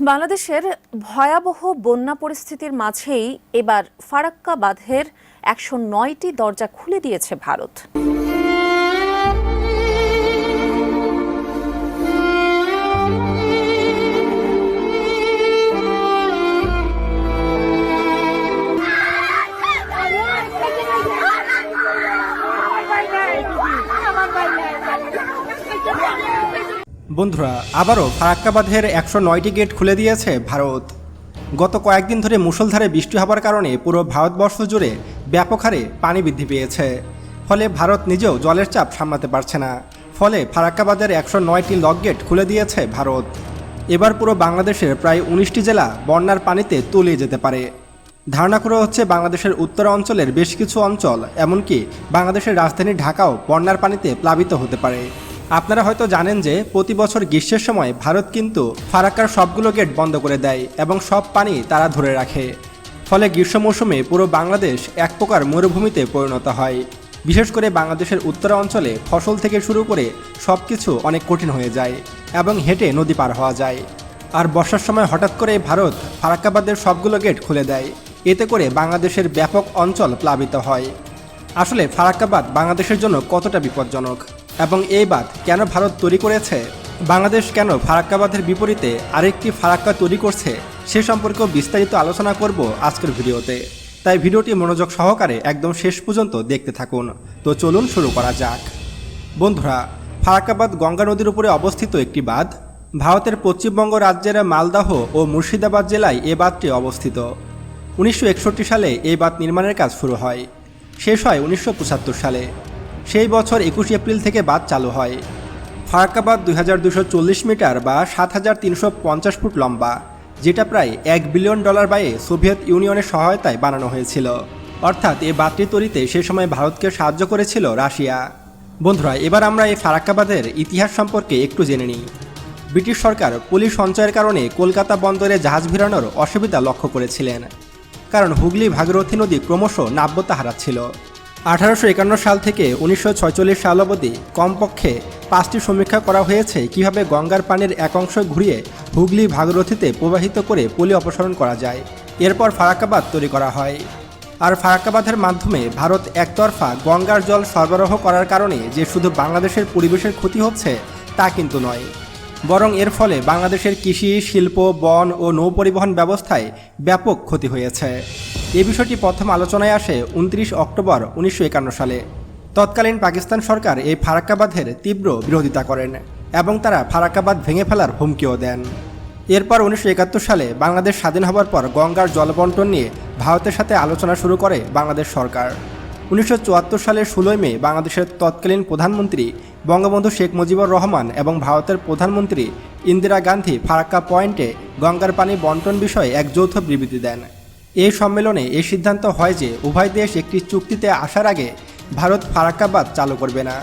বাংলাদেশের ভয়াবহ বন্যা পরিস্থিতির মাঝেই এবার ফারাক্কা বাঁধের একশো নয়টি দরজা খুলে দিয়েছে ভারত। বন্ধুরা, আবারও ফারাক্কাবাদের একশো নয়টি গেট খুলে দিয়েছে ভারত। গত কয়েকদিন ধরে মুষলধারে বৃষ্টি হবার কারণে পুরো ভারতবর্ষ জুড়ে ব্যাপক হারে পানি বৃদ্ধি পেয়েছে। ফলে ভারত নিজেও জলের চাপ সামলাতে পারছে না। ফলে ফারাক্কাবাদের একশো নয়টি লক গেট খুলে দিয়েছে ভারত। এবার পুরো বাংলাদেশের প্রায় উনিশটি জেলা বন্যার পানিতে তলিয়ে যেতে পারে। ধারণা করা হচ্ছে বাংলাদেশের উত্তর অঞ্চলের বেশ কিছু অঞ্চল, এমনকি বাংলাদেশের রাজধানী ঢাকাও বন্যার পানিতে প্লাবিত হতে পারে। আপনারা হয়তো জানেন যে প্রতি বছর গ্রীষ্মের সময় ভারত কিন্তু ফারাক্কার সবগুলো গেট বন্ধ করে দেয় এবং সব পানি তারা ধরে রাখে। ফলে গ্রীষ্ম মৌসুমে পুরো বাংলাদেশ এক প্রকার মরুভূমিতে পরিণত হয়। বিশেষ করে বাংলাদেশের উত্তর অঞ্চলে ফসল থেকে শুরু করে সব কিছু অনেক কঠিন হয়ে যায় এবং হেঁটে নদী পার হওয়া যায়। আর বর্ষার সময় হঠাৎ করে ভারত ফারাক্কাবাদের সবগুলো গেট খুলে দেয়। এতে করে বাংলাদেশের ব্যাপক অঞ্চল প্লাবিত হয়। আসলে ফারাক্কাবাদ বাংলাদেশের জন্য কতটা বিপজ্জনক? এবং এই বাঁধ কেন ভারত তৈরি করেছে? বাংলাদেশ কেন ফারাক্কাবাদের বিপরীতে আরেকটি ফারাক্কা তৈরি করছে? সে সম্পর্কেও বিস্তারিত আলোচনা করব আজকের ভিডিওতে। তাই ভিডিওটি মনোযোগ সহকারে একদম শেষ পর্যন্ত দেখতে থাকুন। তো চলুন শুরু করা যাক। বন্ধুরা, ফারাক্কাবাদ গঙ্গা নদীর উপরে অবস্থিত একটি বাঁধ। ভারতের পশ্চিমবঙ্গ রাজ্যের মালদাহ ও মুর্শিদাবাদ জেলায় এ বাঁধটি অবস্থিত। উনিশশো একষট্টি সালে এই বাঁধ নির্মাণের কাজ শুরু হয়। শেষ হয় উনিশশো পঁচাত্তর সালে। সেই বছর একুশে এপ্রিল থেকে বাঁধ চালু হয়। ফারাক্কাবাদ দুই মিটার বা সাত হাজার তিনশো পঞ্চাশ ফুট লম্বা, যেটা প্রায় এক বিলিয়ন ডলার ব্যয়ে সোভিয়েত ইউনিয়নের সহায়তায় বানানো হয়েছিল। অর্থাৎ এই বাঁধটি তৈরিতে সে সময় ভারতকে সাহায্য করেছিল রাশিয়া। বন্ধুরা, এবার আমরা এই ফারাক্কাবাদের ইতিহাস সম্পর্কে একটু জেনে নিই। ব্রিটিশ সরকার পুলিশ সঞ্চয়ের কারণে কলকাতা বন্দরে জাহাজ ভিড়ানোর অসুবিধা লক্ষ্য করেছিলেন। কারণ হুগলি ভাগীরথী নদী ক্রমশ নাব্যতা হারাচ্ছিল। আঠারোশো একান্ন সাল থেকে উনিশশো সাল অবধি কমপক্ষে পাঁচটি সমীক্ষা করা হয়েছে কীভাবে গঙ্গার পানির এক অংশ ঘুরিয়ে হুগলি ভাগরথীতে প্রবাহিত করে পলি অপসারণ করা যায়। এরপর ফারাক্কাবাদ তৈরি করা হয়। আর ফারাক্কাবাদের মাধ্যমে ভারত একতরফা গঙ্গার জল সরবরাহ করার কারণে যে শুধু বাংলাদেশের পরিবেশের ক্ষতি হচ্ছে, তা কিন্তু নয়। বরং এর ফলে বাংলাদেশের কৃষি, শিল্প, বন ও নৌ পরিবহন ব্যবস্থায় ব্যাপক ক্ষতি হয়েছে। এ বিষয়টি প্রথম আলোচনায় আসে উনত্রিশ অক্টোবর উনিশশো একান্ন সালে। তৎকালীন পাকিস্তান সরকার এই ফারাক্কাবাদের তীব্র বিরোধিতা করেন এবং তারা ফারাক্কাবাদ ভেঙে ফেলার হুমকিও দেন। এরপর উনিশশো একাত্তর সালে বাংলাদেশ স্বাধীন হবার পর গঙ্গার জলবন্টন নিয়ে ভারতের সাথে আলোচনা শুরু করে বাংলাদেশ সরকার। উনিশশো চুয়াত্তর সালের ষোলোই মে বাংলাদেশের তৎকালীন প্রধানমন্ত্রী বঙ্গবন্ধু শেখ মুজিবুর রহমান এবং ভারতের প্রধানমন্ত্রী ইন্দিরা গান্ধী ফারাক্কা পয়েন্টে গঙ্গার পানি বন্টন বিষয়ে এক যৌথ বিবৃতি দেন। এই সম্মেলনে এই সিদ্ধান্ত হয় যে উভয় দেশ একটি চুক্তিতে আসার আগে ভারত ফারাক্কাবাদ চালু করবে না।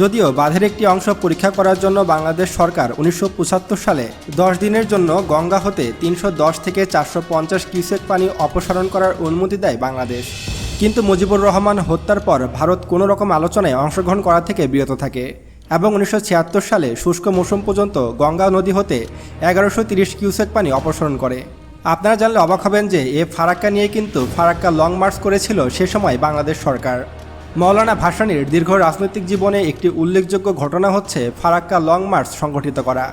যদিও বাঁধের একটি অংশ পরীক্ষা করার জন্য বাংলাদেশ সরকার উনিশশো পঁচাত্তর সালে দশ দিনের জন্য গঙ্গা হতে তিনশো দশ থেকে চারশো পঞ্চাশ কিউসেক পানি অপসারণ করার অনুমতি দেয় বাংলাদেশ। কিন্তু মুজিবুর রহমান হত্যার পর ভারত কোনো রকম আলোচনায় অংশগ্রহণ করা থেকে বিরত থাকে এবং উনিশশো ছিয়াত্তর সালে শুষ্ক মৌসুম পর্যন্ত গঙ্গা নদী হতে এগারোশো কিউসেক পানি অপসারণ করে। আপনারা জানলে অবাক হবেন যে এ ফারাক্কা নিয়ে কিন্তু ফারাক্কা লং মার্চ করেছিল সে সময় বাংলাদেশ সরকার। মৌলানা ভাসানির দীর্ঘ রাজনৈতিক জীবনে একটি উল্লেখযোগ্য ঘটনা হচ্ছে ফারাক্কা লং মার্চ সংগঠিত করা।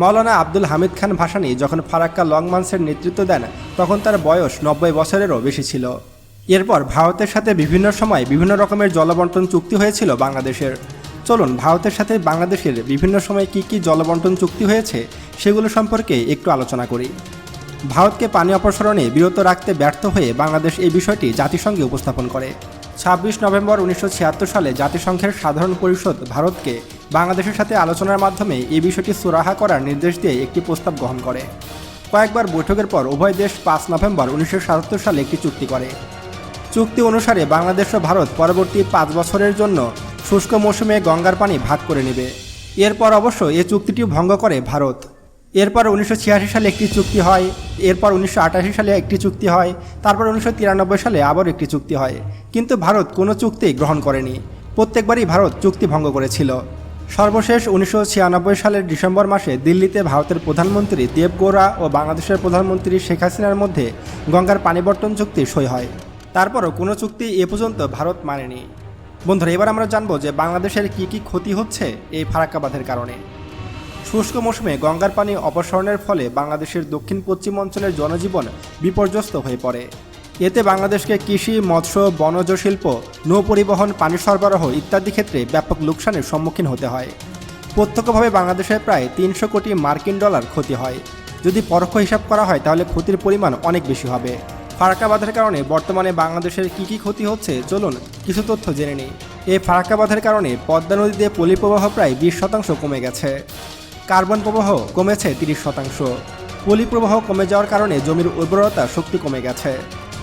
মৌলানা আব্দুল হামিদ খান ভাসানি যখন ফারাক্কা লং মার্চের নেতৃত্ব দেন, তখন তার বয়স নব্বই বছরেরও বেশি ছিল। এরপর ভারতের সাথে বিভিন্ন সময় বিভিন্ন রকমের জলবন্টন চুক্তি হয়েছিল বাংলাদেশের। চলুন, ভারতের সাথে বাংলাদেশের বিভিন্ন সময় কি কি জলবন্টন চুক্তি হয়েছে সেগুলো সম্পর্কে একটু আলোচনা করি। ভারতকে পানি অপসারণে বিরত রাখতে ব্যর্থ হয়ে বাংলাদেশ এই বিষয়টি জাতিসংঘে উপস্থাপন করে। ছাব্বিশ নভেম্বর উনিশশো ছিয়াত্তর সালে জাতিসংঘের সাধারণ পরিষদ ভারতকে বাংলাদেশের সাথে আলোচনার মাধ্যমে এই বিষয়টি সুরাহা করার নির্দেশ দিয়ে একটি প্রস্তাব গ্রহণ করে। কয়েকবার বৈঠকের পর উভয় দেশ পাঁচ নভেম্বর উনিশশো সাতাত্তর সালে একটি চুক্তি করে। চুক্তি অনুসারে বাংলাদেশ ও ভারত পরবর্তী পাঁচ বছরের জন্য শুষ্ক মৌসুমে গঙ্গার পানি ভাগ করে নেবে। এরপর অবশ্য এ চুক্তিটি ভঙ্গ করে ভারত। এরপর উনিশশো ছিয়াশি সালে একটি চুক্তি হয়, এরপর উনিশশো আটাশি সালে একটি চুক্তি হয়, তারপর উনিশশো তিরানব্বই সালে আবার একটি চুক্তি হয়। কিন্তু ভারত কোনো চুক্তি গ্রহণ করেনি। প্রত্যেকবারই ভারত চুক্তি ভঙ্গ করেছিল। সর্বশেষ উনিশশো ছিয়ানব্বই সালের ডিসেম্বর মাসে দিল্লিতে ভারতের প্রধানমন্ত্রী দেবগৌড়া ও বাংলাদেশের প্রধানমন্ত্রী শেখ হাসিনার মধ্যে গঙ্গার পানিবর্তন চুক্তি সই হয়। তারপরও কোনো চুক্তি এ পর্যন্ত ভারত মানেনি। বন্ধুরা, এবার আমরা জানব যে বাংলাদেশের কি কি ক্ষতি হচ্ছে এই ফারাক্কা বাঁধের কারণে। শুষ্ক মৌসুমে গঙ্গার পানি অপসারণের ফলে বাংলাদেশের দক্ষিণ পশ্চিম অঞ্চলের জনজীবন বিপর্যস্ত হয়ে পড়ে। এতে বাংলাদেশকে কৃষি, মৎস্য, বনজ শিল্প নৌ পরিবহন পানি সরবরাহ ইত্যাদি ক্ষেত্রে ব্যাপক লোকসানের সম্মুখীন হতে হয়। প্রত্যক্ষভাবে বাংলাদেশের প্রায় তিনশো কোটি মার্কিন ডলার ক্ষতি হয়। যদি পরোক্ষ হিসাব করা হয়, তাহলে ক্ষতির পরিমাণ অনেক বেশি হবে। ফারাক্কা বাঁধের কারণে বর্তমানে বাংলাদেশের কী কী ক্ষতি হচ্ছে, চলুন কিছু তথ্য জেনে নিই। এই ফারাক্কা কারণে পদ্মা নদীতে পলি প্রবাহ প্রায় বিশ শতাংশ কমে গেছে। কার্বন প্রবাহ কমেছে তিরিশ শতাংশ। পলি প্রবাহ কমে যাওয়ার কারণে জমির উর্বরতা শক্তি কমে গেছে।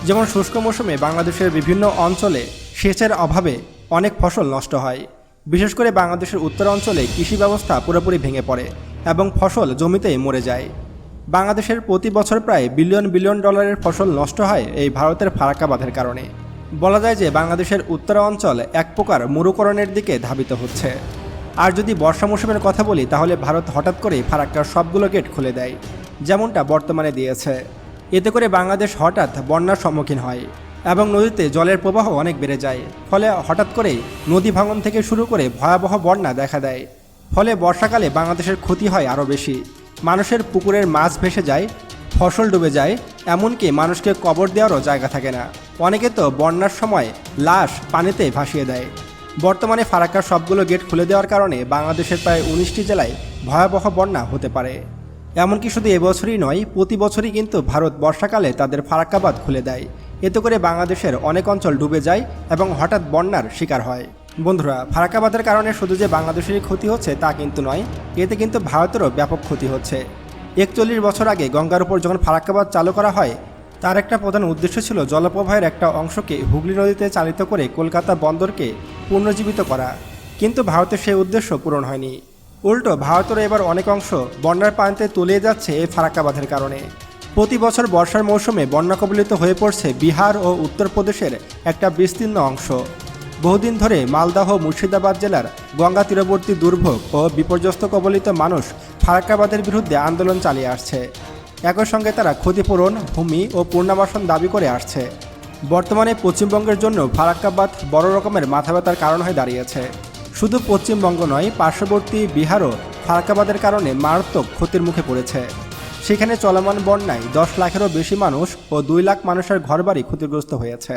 যেমন শুষ্ক মৌসুমে বাংলাদেশের বিভিন্ন অঞ্চলে সেচের অভাবে অনেক ফসল নষ্ট হয়। বিশেষ করে বাংলাদেশের উত্তর অঞ্চলে কৃষি ব্যবস্থা পুরোপুরি ভেঙে পড়ে এবং ফসল জমিতেই মরে যায়। বাংলাদেশের প্রতি বছর প্রায় বিলিয়ন বিলিয়ন ডলারের ফসল নষ্ট হয় এই ভারতের ফারাক্কা বাঁধের কারণে। বলা যায় যে বাংলাদেশের উত্তর অঞ্চল এক প্রকার মরুকরণের দিকে ধাবিত হচ্ছে। আর যদি বর্ষা মৌসুমের কথা বলি, তাহলে ভারত হঠাৎ করে ফারাক্কার সবগুলো গেট খুলে দেয়, যেমনটা বর্তমানে দিয়েছে। এতে করে বাংলাদেশ হঠাৎ বন্যার সম্মুখীন হয় এবং নদীতে জলের প্রবাহ অনেক বেড়ে যায়। ফলে হঠাৎ করে নদী ভাঙন থেকে শুরু করে ভয়াবহ বন্যা দেখা দেয়। ফলে বর্ষাকালে বাংলাদেশের ক্ষতি হয় আরও বেশি। মানুষের পুকুরের মাছ ভেসে যায়, ফসল ডুবে যায়, এমনকি মানুষকে কবর দেওয়ারও জায়গা থাকে না। অনেকে তো বন্যার সময় লাশ পানিতে ভাসিয়ে দেয়। বর্তমানে ফারাক্কার সবগুলো গেট খুলে দেওয়ার কারণে বাংলাদেশের প্রায় উনিশটি জেলায় ভয়াবহ বন্যা হতে পারে। এমনকি শুধু এবছরই নয়, প্রতি বছরই কিন্তু ভারত বর্ষাকালে তাদের ফারাক্কাবাদ খুলে দেয়। এতে করে বাংলাদেশের অনেক অঞ্চল ডুবে যায় এবং হঠাৎ বন্যার শিকার হয়। বন্ধুরা, ফারাক্কাবাদের কারণে শুধু যে বাংলাদেশেরই ক্ষতি হচ্ছে তা কিন্তু নয়, এতে কিন্তু ভারতেরও ব্যাপক ক্ষতি হচ্ছে। একচল্লিশ বছর আগে গঙ্গার উপর যখন ফারাক্কাবাদ চালু করা হয় তার একটা প্রধান উদ্দেশ্য ছিল জলপ্রবাহের একটা অংশকে হুগলি নদীতে চালিত করে কলকাতা বন্দরকে পুনর্জীবিত করা। কিন্তু ভারতের সেই উদ্দেশ্য পূরণ হয়নি। উল্টো ভারতের এবার অনেক অংশ বন্যার পানিতে তলিয়ে যাচ্ছে এই ফারাক্কা বাঁধের কারণে। প্রতি বছর বর্ষার মৌসুমে বন্যা কবলিত হয়ে পড়ছে বিহার ও উত্তরপ্রদেশের একটা বিস্তীর্ণ অংশ। বহুদিন ধরে মালদাহ, মুর্শিদাবাদ জেলার গঙ্গা তীরবর্তী দুর্ভোগ ও বিপর্যস্ত কবলিত মানুষ ফারাক্কাবাদের বিরুদ্ধে আন্দোলন চালিয়ে আসছে। একই সঙ্গে তারা ক্ষতিপূরণ, ভূমি ও পুনর্বাসন দাবি করে আসছে। বর্তমানে পশ্চিমবঙ্গের জন্য ফারাক্কাবাদ বড় রকমের মাথা ব্যথার কারণ হয়ে দাঁড়িয়েছে। শুধু পশ্চিমবঙ্গ নয়, পার্শ্ববর্তী বিহারও ফারাক্কাবাদের কারণে মারাত্মক ক্ষতির মুখে পড়েছে। সেখানে চলমান বন্যায় দশ লাখেরও বেশি মানুষ ও দুই লাখ মানুষের ঘরবাড়ি ক্ষতিগ্রস্ত হয়েছে।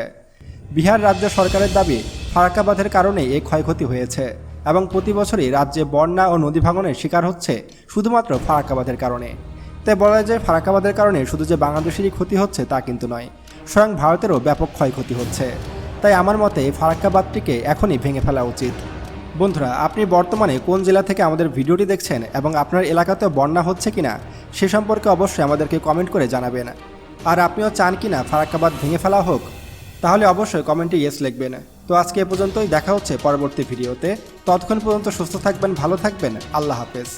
বিহার রাজ্য সরকারের দাবি, ফারাক্কাবাদের কারণে এই ক্ষয়ক্ষতি হয়েছে এবং প্রতি বছরই রাজ্যে বন্যা ও নদী ভাঙনের শিকার হচ্ছে শুধুমাত্র ফারাক্কাবাদের কারণে। তাই বলা যায় ফারাক্কাবাদের কারণে শুধু যে বাংলাদেশেরই ক্ষতি হচ্ছে তা কিন্তু নয়, স্বয়ং ভারতেরও ব্যাপক ক্ষয়ক্ষতি হচ্ছে। তাই আমার মতে ফারাক্কাবাদটিকে এখনই ভেঙে ফেলা উচিত। বন্ধুরা, আপনি বর্তমানে কোন জেলা থেকে আমাদের ভিডিওটি দেখছেন এবং আপনার এলাকাতেও বন্যা হচ্ছে কিনা, সে সম্পর্কে অবশ্যই আমাদেরকে কমেন্ট করে জানাবেন। আর আপনিও চান কিনা ফারাক্কাবাদ ভেঙে ফেলা হোক, তাহলে অবশ্যই কমেন্টে ইয়েস লিখবেন। তো আজকে এ পর্যন্তই, দেখা হচ্ছে পরবর্তী ভিডিওতে। ততক্ষণ পর্যন্ত সুস্থ থাকবেন, ভালো থাকবেন, আল্লাহ হাফেজ।